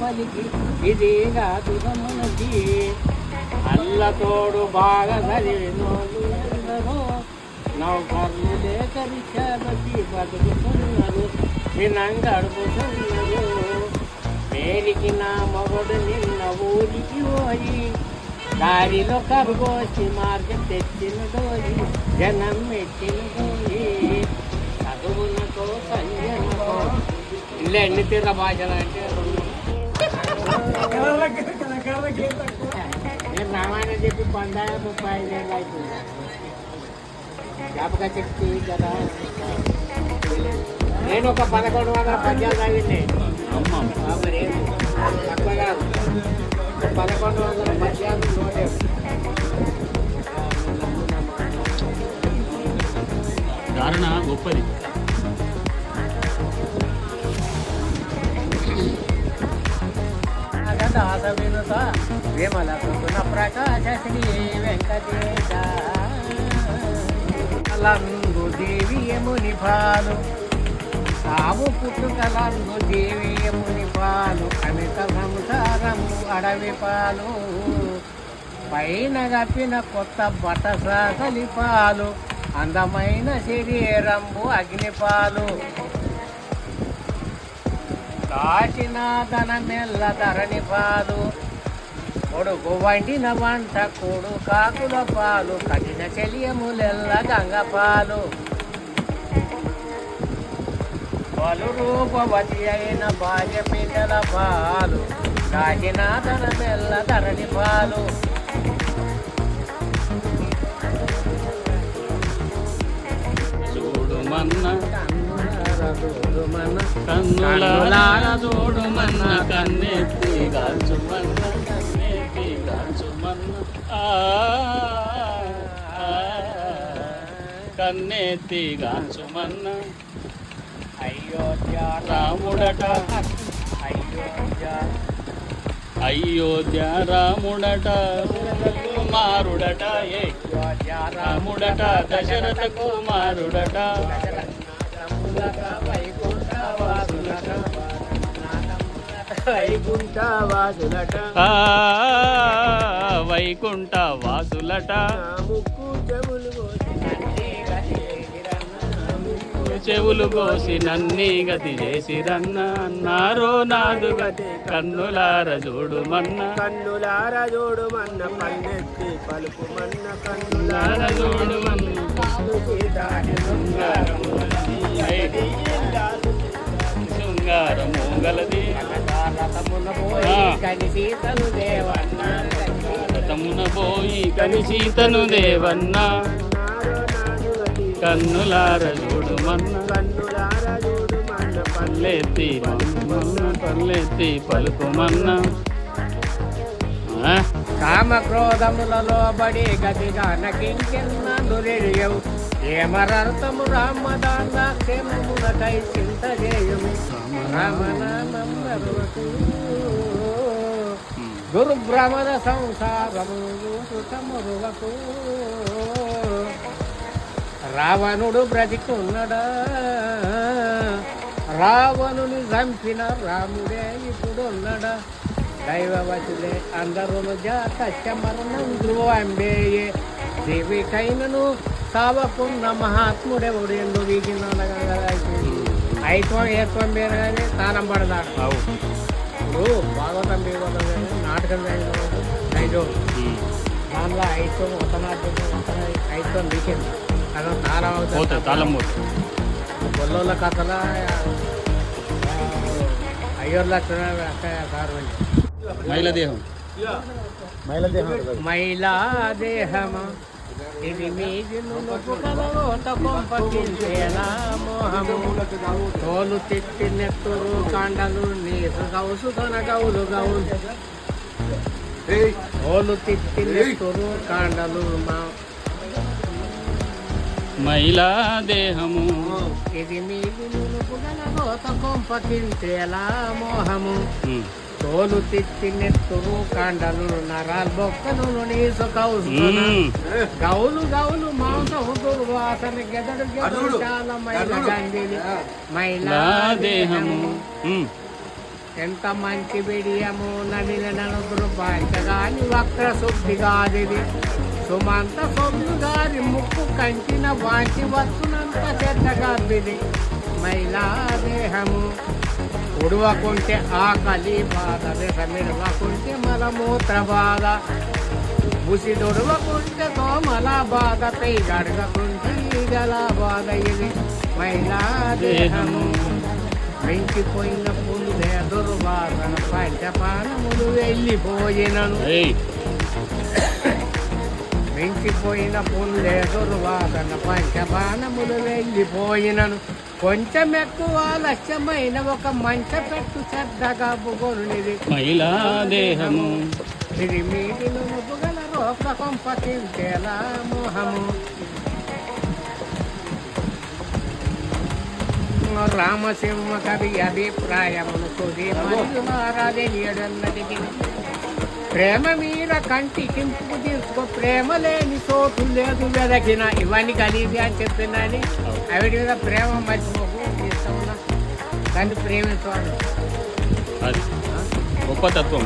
పలికి. ఇదేగా దురమునకి అల్లతోడు బాగా చదివినోళ్ళు ఎందరో నౌకర్లు లేక రిక్షాలకి బతుకుతున్నారు. వినంగడుపుతున్నారు పేరికి నా మొగడు నిన్న ఊరికి పోయి దారిలో కరుగోసి మార్గం తెచ్చిన డోయి జనం మెచ్చిన డోయి చదువునకో సంజనకో ఇల్లు ఎన్ని తీర భాషలు అంటే నేను రామాయణం చెప్పి పందా ముప్పై ఐదు ఏళ్ళు అవుతుంది జ్ఞాపక శక్తి కదా. నేను ఒక పదకొండు వందల పద్యాలు చదివింది మరి తక్కువ కాదు. పదకొండు వందల పద్యాలు చూడలేదు. ధారణ గొప్పది దాస వినుత విమల కృతున ప్రకాశ శ్రీ వెంకటేశ. కలందు దేవి యముని పాలు సాగు పుట్టుకలందు దేవి యముని పాలు అమిత సంసారము అడవి పాలు పైన గప్పిన కొత్త బట్ట సాకలి పాలు అందమైన శరీరంబు అగ్నిపాలు. కాశీనాథన మెల్ల ధరణి పాలు. కొడుకు వండిన వంట కొడు కాకుల పాలు. కఠిన చెలియములెల్ల గంగ పాలు. పలు రూపవతి అయిన భార్య పిల్లల పాలు. కాశీనాథన మెల్ల ధరణి పాలు. చూడు మన్న కన్నులార దూరుమన కన్నెత్తి గాల్చుమన్న కన్నెత్తి గాల్చు కన్నెత్తి గాల్చు అయోధ్య రాముడట అయోధ్య అయోధ్య రాముడట కుమారుడట ఏ. అయోధ్య రాముడట దశరథ కుమారుడట. వైకుంఠవాసులట వైకుంఠ వాసులట ముక్కు చెవులు చెవులు కోసి నన్ని గతి చేసిరన్న అన్నారో నాదు గతి. కన్నులార చూడు మన్న కన్నులార జోడు మన్న పల్లెత్తి పలుపు మన్న కన్నులార చూడు మన్న శృంగారము గలది. సీతను దేవన్న రథమున పోయి కని సీతను దేవన్న. కన్నులార చూడు మన్న. కన్నులార జోడు మన్న పల్లెత్తి మన్న పల్లెత్తి పలుకుమన్న ఆ? కామ క్రోధములలో బడి గతిగా నకింకెన్నదురియవు ఏమరర్థము రామదాక్షేమమునకై చింత చేయుము రామనామరువకు దుర్భ్రమద సంసారము సుతమురువకు రావణుడు బ్రతికున్నడా? రావణుని చంపిన రాముడే ఇప్పుడున్నడా? దైవవతులే అందరూ జాత మరణం ధ్రువంబేయే. దేవికైనను సావకున్న మహాత్ముడెవడు? ఎందు వీగినగా ఐత్వం ఏత్వం వేరు కానీ తానం పడదాడు అవు ఇప్పుడు భాగవతం కానీ నాటకం. దానిలో ఐత్వం ఒక నాటకం ఒక ఐత్వం తీసింది అదో తాళం పోతుంది తాళం పోతుంది గొల్లోళ్ళ కథల అయ్యోర్ల సారు మహిళ దేహం. మహిళా దేహమ? ఇది మీది మోహము. తోలు తిట్టి నెత్తురు కాండలు నీసు గౌసు తన గౌలు గౌలు తోలు తిట్టి నెత్తురు కాండలు మా మహిళా దేహము. ఇది కొంపకించేలా మోహము. తోలు తిత్తి నెత్తురు కాండలు నరాలు బొక్కలు నీసు. గౌలు గౌలు మాంసం దుర్వాసన గెదడు గెదడు చాలా మైల గంగిలి మైలా దేహము. ఎంత మంచి బిడియము నడిన నలుగురు బాంచగాని వక్ర శుద్ధి కాదిది సుమంత సొమ్ము గారి ముక్కు కంచిన వాంచి వచ్చునంత చెడ్డగా బిది మైలా దేహము. ఉడవకుంటే ఆకలి బాధ విషమిడవకుంటే మలమూత్ర బాధ. ఉసిదొడవకుంటే సోమల బాధ పై గడగకుంటే ఈగల బాధ ఇది మైలా దేహము. వెంకిపోయిన పుండే దుర్వాసన పంచపానములు వెళ్ళిపోయినను. ఏయ్ వెంకిపోయిన పుండే దుర్వాసన పంచపానములు వెళ్ళిపోయినను కొంచెం ఎక్కువ లక్ష్యమైన ఒక మంచ పెట్టు శ్రద్ధగా బుగొనిది మహిళా దేహము ఇది మీటిను నువ్వుగల రోక కొంపకించేలా మోహము. రామసింహ కవి అభిప్రాయమును తుది మరియు మహారాజనీయుడన్నటికి ప్రేమ మీద కంటి కింపు తీసుకో ప్రేమ లేని చోటు లేదు వెదకిన. ఇవన్నీ కలిగి అని చెప్పినని ఆవిడ మీద ప్రేమ మర్చిపోకు ఉన్నా దాన్ని ప్రేమించాలి గొప్ప తత్వం.